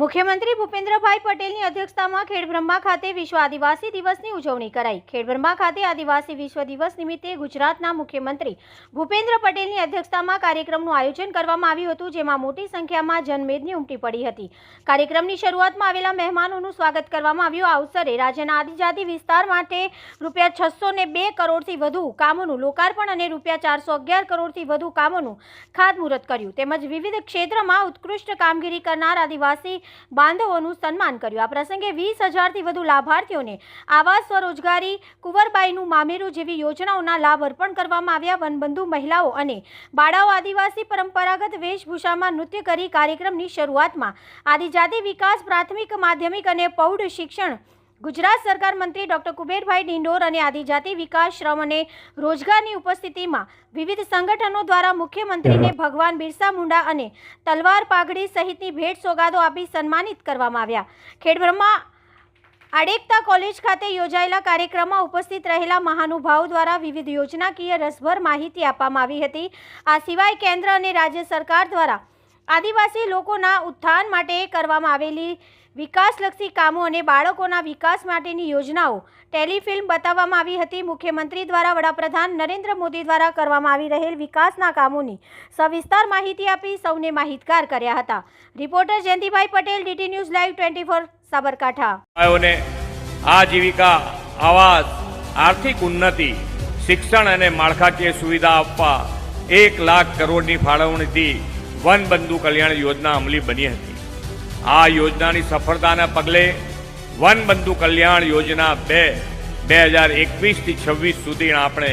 મુખ્યમંત્રી ભૂપેન્દ્રભાઈ પટેલની અધ્યક્ષતામાં ખેડબ્રહ્મા ખાતે વિશ્વ આદિવાસી દિવસની ઉજવણી કરાઈ. ખેડબ્રહ્મા ખાતે આદિવાસી વિશ્વ દિવસ નિમિત્તે ગુજરાતના મુખ્યમંત્રી ભૂપેન્દ્ર પટેલની અધ્યક્ષતામાં કાર્યક્રમનું આયોજન કરવામાં આવ્યું હતું, જેમાં મોટી સંખ્યામાં જનમેદની ઉમટી પડી હતી. કાર્યક્રમની શરૂઆતમાં આવેલા મહેમાનોનું સ્વાગત કરવામાં આવ્યું. આ અવસરે રાજ્યના આદિજાતિ વિસ્તાર માટે રૂપિયા છસો બે કરોડથી વધુ કામોનું લોકાર્પણ અને રૂપિયા ચારસો અગિયાર કરોડથી વધુ કામોનું ખાતમુહૂર્ત કર્યું. તેમજ વિવિધ ક્ષેત્રમાં ઉત્કૃષ્ટ કામગીરી કરનાર આદિવાસી બાંધવોનું સન્માન કર્યું. આ પ્રસંગે વીસ હજારથી વધુ લાભાર્થીઓને આવાસ સ્વરોજગારી, કુંવરબાઈનું મામેરું જેવી યોજનાઓના લાભ અર્પણ કરવામાં આવ્યા. વનબંધુ મહિલાઓ અને બાળાઓ આદિવાસી પરંપરાગત વેશભૂષામાં નૃત્ય કરી કાર્યક્રમની શરૂઆતમાં આદિજાતિ વિકાસ પ્રાથમિક, માધ્યમિક અને પ્રૌઢ શિક્ષણ ગુજરાત સરકાર મંત્રી ડોક્ટર કુબેરભાઈ ડિંડોર અને આદિજાતિ વિકાસ શ્રમ અને રોજગારની ઉપસ્થિતિમાં વિવિધ સંગઠનો દ્વારા મુખ્યમંત્રીને ભગવાન બિરસા મુંડા અને તલવાર પાઘડી સહિતની ભેટ સોગાદો આપી સન્માનિત કરવામાં આવ્યા. ખેડબ્રહ્મા આડેકતા કોલેજ ખાતે યોજાયેલા કાર્યક્રમમાં ઉપસ્થિત રહેલા મહાનુભાવો દ્વારા વિવિધ યોજનાકીય રસભર માહિતી આપવામાં આવી હતી. આ સિવાય કેન્દ્ર અને રાજ્ય સરકાર દ્વારા આદિવાસી લોકોના ઉત્થાન માટે કરવામાં આવેલી વિકાસલક્ષી કામો અને બાળકોના વિકાસ માટેની યોજનાઓ ટેલિફિલ્મ બતાવવામાં આવી હતી. મુખ્યમંત્રી દ્વારા વડાપ્રધાન નરેન્દ્ર મોદી દ્વારા કરવામાં આવી રહેલ વિકાસના કામોની સવિસ્તાર માહિતી આપી સૌને માહિતગાર કર્યા હતા. Reporter Jayantibhai Patel, DT news live twenty four, Sabarkantha. આજીવિકા આવાસ, આર્થિક ઉન્નતિ, શિક્ષણ અને માળખાકીય સુવિધા આપવા એક લાખ કરોડની ફાળવણીથી વનબંધુ કલ્યાણ યોજના અમલી બની હતી. આ યોજનાની સફળતાના પગલે વન બંધુ કલ્યાણ યોજના બે બે હજાર એકવીસથી છવ્વીસ સુધી આપણે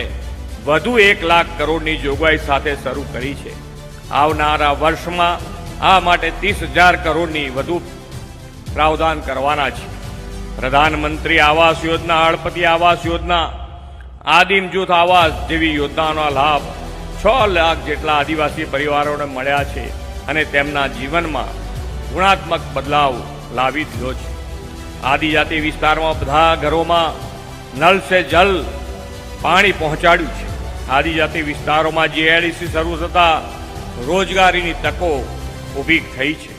વધુ એક લાખ કરોડની જોગવાઈ સાથે શરૂ કરી છે. આવનારા વર્ષમાં આ માટે ત્રીસ હજાર કરોડની વધુ પ્રાવધાન કરવાના છે. પ્રધાનમંત્રી આવાસ યોજના હળપતિ આવાસ યોજના, આદિમ જૂથ આવાસ જેવી યોજનાઓનો લાભ છ લાખ જેટલા આદિવાસી પરિવારોને મળ્યા છે અને તેમના જીવનમાં ગુણાત્મક બદલાવ લાવી દીધો છે. આદિજાતિ વિસ્તારમાં બધા ઘરોમાં નલ સે જલ પાણી પહોંચાડ્યું છે. આદિજાતિ વિસ્તારોમાં જીએડીસી શરૂ થતા રોજગારીની તકો ઊભી થઈ છે.